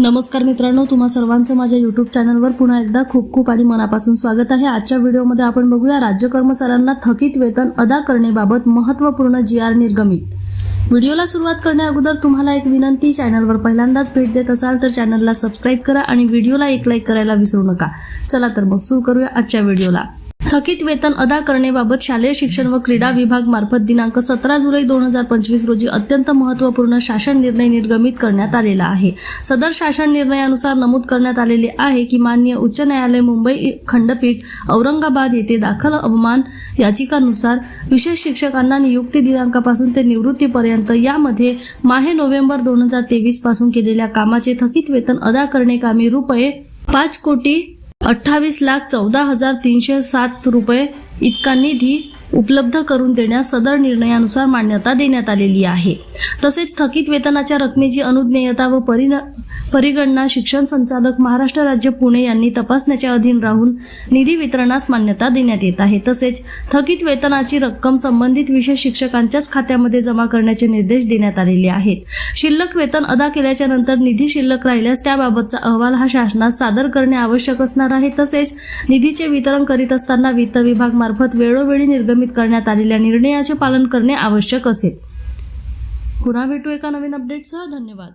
नमस्कार मित्रांनो तुम्हा सर्वांचं माझ्या युट्यूब चॅनलवर पुन्हा एकदा खूप खूप आणि मनापासून स्वागत आहे. आजच्या व्हिडिओमध्ये आपण बघूया राज्य कर्मचाऱ्यांना थकीत वेतन अदा करण्याबाबत महत्त्वपूर्ण जी आर निर्गमित. व्हिडिओला सुरुवात करण्या अगोदर तुम्हाला एक विनंती चॅनलवर पहिल्यांदाच भेट देत असाल तर चॅनलला सबस्क्राईब करा आणि व्हिडिओला एक लाईक करायला विसरू नका. चला तर मग सुरू करूया आजच्या व्हिडिओला. थकीत वेतन अदा करण्याबाबत शालेय शिक्षण व क्रीडा विभाग मार्फत दिनांक सतरा जुलै दोन हजार पंचवीस रोजी अत्यंत महत्त्वपूर्ण शासन निर्णय निर्गमित करण्यात आलेला आहे. सदर शासन निर्णयानुसार नमूद करण्यात आलेले आहे की मान्य उच्च न्यायालय मुंबई खंडपीठ औरंगाबाद येथे दाखल अवमान याचिकानुसार विशेष शिक्षकांना नियुक्ती दिनांकापासून ते निवृत्तीपर्यंत यामध्ये माहे नोव्हेंबर दोन हजार तेवीसपासून केलेल्या कामाचे थकीत वेतन अदा करणे कामी रुपये पाच कोटी अठ्ठावीस लाख चौदा हजार तीनशे सात रुपये इतका निधी उपलब्ध करून देण्यास सदर निर्णयानुसार मान्यता देण्यात आलेली आहे. तसेच थकीत वेतनाच्या रकमेची अनुज्ञेयता व परिण परिगणना शिक्षण संचालक महाराष्ट्र राज्य पुणे यांनी तपासण्याच्या अधीन राहून निधी वितरणास मान्यता देण्यात येत आहे. तसेच थकीत वेतनाची रक्कम संबंधित विशेष शिक्षकांच्याच खात्यामध्ये जमा करण्याचे निर्देश देण्यात आलेले आहेत. शिल्लक वेतन अदा केल्याच्यानंतर निधी शिल्लक राहिल्यास त्याबाबतचा अहवाल हा शासनास सादर करणे आवश्यक असणार आहे. तसेच निधीचे वितरण करीत असताना वित्त विभाग मार्फत वेळोवेळी निर्गमित करण्यात आलेल्या निर्णयाचे पालन करणे आवश्यक असेल. पुन्हा भेटू एका नवीन अपडेटसह धन्यवाद.